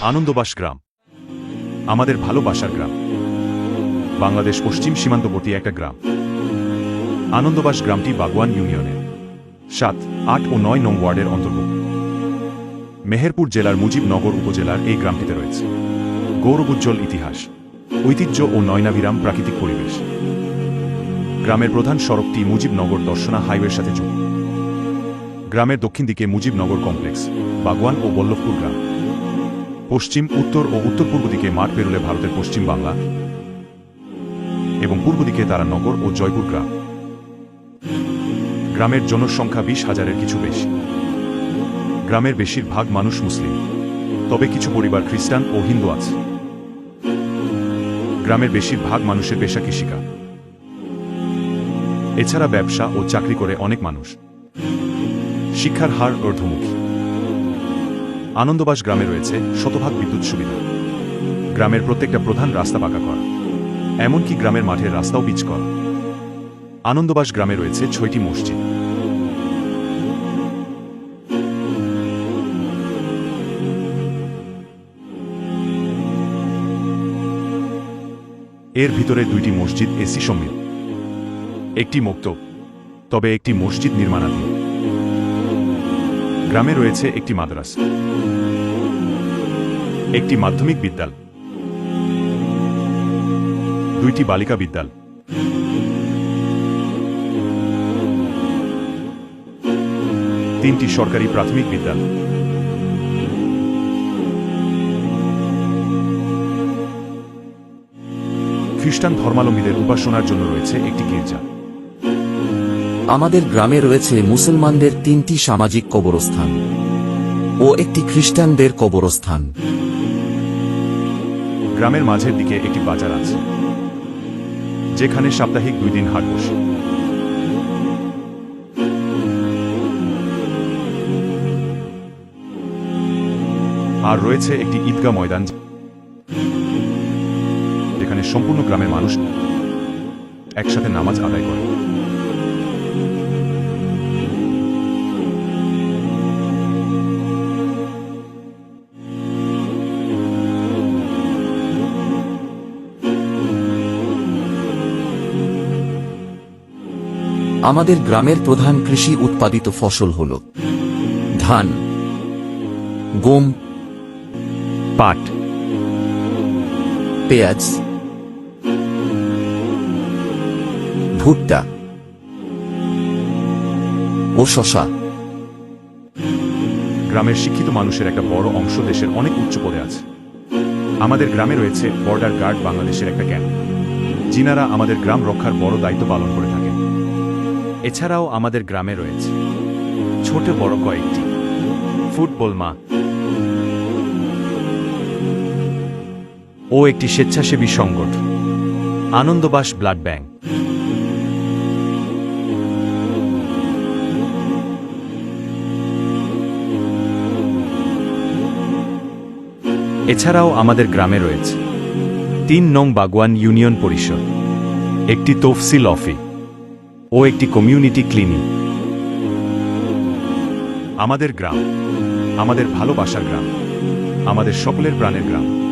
আনন্দবাস গ্রাম। আমাদের ভালোবাসার গ্রাম। বাংলাদেশ পশ্চিম সীমান্তবর্তী একটা গ্রাম। আনন্দবাস গ্রামটি বাগওয়ান ইউনিয়নের সাত, আট ও নয় নং ওয়ার্ডের অন্তর্ভুক্ত। মেহেরপুর জেলার মুজিবনগর উপজেলার এই গ্রামটিতে রয়েছে। গৌরবোজ্জ্বল ইতিহাস, ঐতিহ্য ও নয়নাভিরাম প্রাকৃতিক পরিবেশ। গ্রামের প্রধান সড়কটি মুজিবনগর দর্শনা হাইওয়ের সাথে যুক্ত। গ্রামের দক্ষিণ দিকে মুজিবনগর কমপ্লেক্স, বাগওয়ান ও বল্লভপুর গ্রাম। পশ্চিম, উত্তর ও উত্তর পূর্ব দিকে মাঠ পেরুলে ভারতের পশ্চিম বাংলা এবং পূর্ব দিকে তারানগর ও জয়পুর গ্রাম। গ্রামের জনসংখ্যা বিশ হাজারের কিছু বেশি। গ্রামের বেশিরভাগ মানুষ মুসলিম। তবে কিছু পরিবার খ্রিস্টান ও হিন্দু আছে। গ্রামের বেশিরভাগ মানুষের পেশা কৃষিকা এছাড়া ব্যবসা ও চাকরি করে অনেক মানুষ। শিক্ষার হার ঊর্ধ্বমুখী। আনন্দবাস গ্রামে রয়েছে শতভাগ বিদ্যুৎ সুবিধা। গ্রামের প্রত্যেকটা প্রধান রাস্তা পাকা করা। এমনকি গ্রামের মাঠের রাস্তাও পিচ করা। আনন্দবাস গ্রামে রয়েছে ছয়টি মসজিদ। এর ভিতরে দুইটি মসজিদ এসি সম্মিল। একটি মুক্ত, তবে একটি মসজিদ নির্মাণাধীন। গ্রামে রয়েছে একটি মাদ্রাসা। একটি মাধ্যমিক বিদ্যালয় দুইটি বালিকা বিদ্যালয় তিনটি সরকারি প্রাথমিক বিদ্যালয় খ্রিস্টান ধর্মালম্বীদের উপাসনার জন্য রয়েছে একটি গির্জা। আমাদের গ্রামে রয়েছে মুসলমানদের তিনটি সামাজিক কবরস্থান ও একটি খ্রিস্টানদের কবরস্থান। গ্রামের মাঝের দিকে একটি বাজার আছে, যেখানে সাপ্তাহিক দুই দিন হাট বসে। আর রয়েছে একটি ঈদগাহ ময়দান, যেখানে সম্পূর্ণ গ্রামের মানুষ একসাথে নামাজ আদায় করে। আমাদের গ্রামের প্রধান কৃষি উৎপাদিত ফসল হল ধান, গম, পাট, পেঁয়াজ, ভুট্টা ও শশা গ্রামের শিক্ষিত মানুষের একটা বড় অংশ দেশের অনেক উচ্চ পদে আছে। আমাদের গ্রামে রয়েছে বর্ডার গার্ড বাংলাদেশের একটা ক্যাম্প। যিনারা আমাদের গ্রাম রক্ষার বড় দায়িত্ব পালন করে থাকেন। এছাড়াও আমাদের গ্রামে রয়েছে। ছোট বড় কয়েকটি। ফুটবল মা। ও একটি স্বেচ্ছাসেবী সংগঠন। Anandabas blood bank. এছাড়াও আমাদের গ্রামে রয়েছে। তিন নং বাগওয়ান ইউনিয়ন পরিষদ। একটি তফসিল অফি ও একটি কমিউনিটি ক্লিনিক। আমাদের গ্রাম আমাদের ভালোবাসার গ্রাম আমাদের সকলের প্রাণের গ্রাম।